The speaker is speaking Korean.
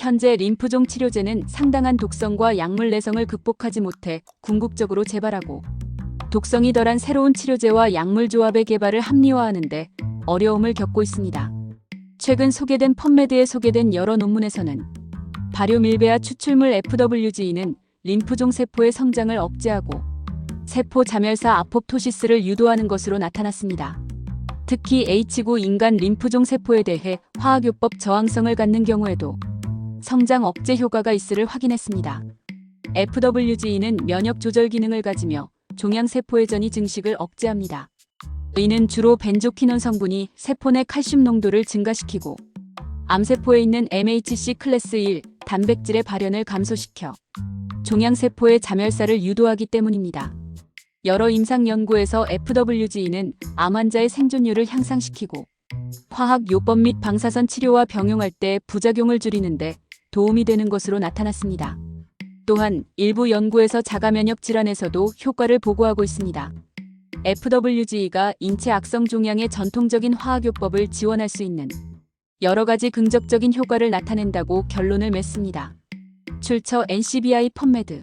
현재 림프종 치료제는 상당한 독성과 약물 내성을 극복하지 못해 궁극적으로 재발하고 독성이 덜한 새로운 치료제와 약물 조합의 개발을 합리화하는데 어려움을 겪고 있습니다. 최근 소개된 펀메드에 소개된 여러 논문에서는 발효밀베아 추출물 FWG는 림프종 세포의 성장을 억제하고 세포 자멸사 아포프토시스를 유도하는 것으로 나타났습니다. 특히 H9 인간 림프종 세포에 대해 화학요법 저항성을 갖는 경우에도 성장 억제 효과가 있음을 확인했습니다. FWG는 면역 조절 기능을 가지며 종양 세포 회전이 증식을 억제합니다. 이는 주로 벤조키논 성분이 세포 내 칼슘 농도를 증가시키고 암세포에 있는 MHC 클래스 1 단백질의 발현을 감소시켜 종양 세포의 자멸사를 유도하기 때문입니다. 여러 임상 연구에서 FWG는 암 환자의 생존율을 향상시키고 화학 요법 및 방사선 치료와 병용할 때 부작용을 줄이는데 도움이 되는 것으로 나타났습니다. 또한 일부 연구에서 자가 면역 질환에서도 효과를 보고하고 있습니다. FWG가 인체 악성 종양의 전통적인 화학요법을 지원할 수 있는 여러 가지 긍정적인 효과를 나타낸다고 결론을 맺습니다. 출처 NCBI 펀메드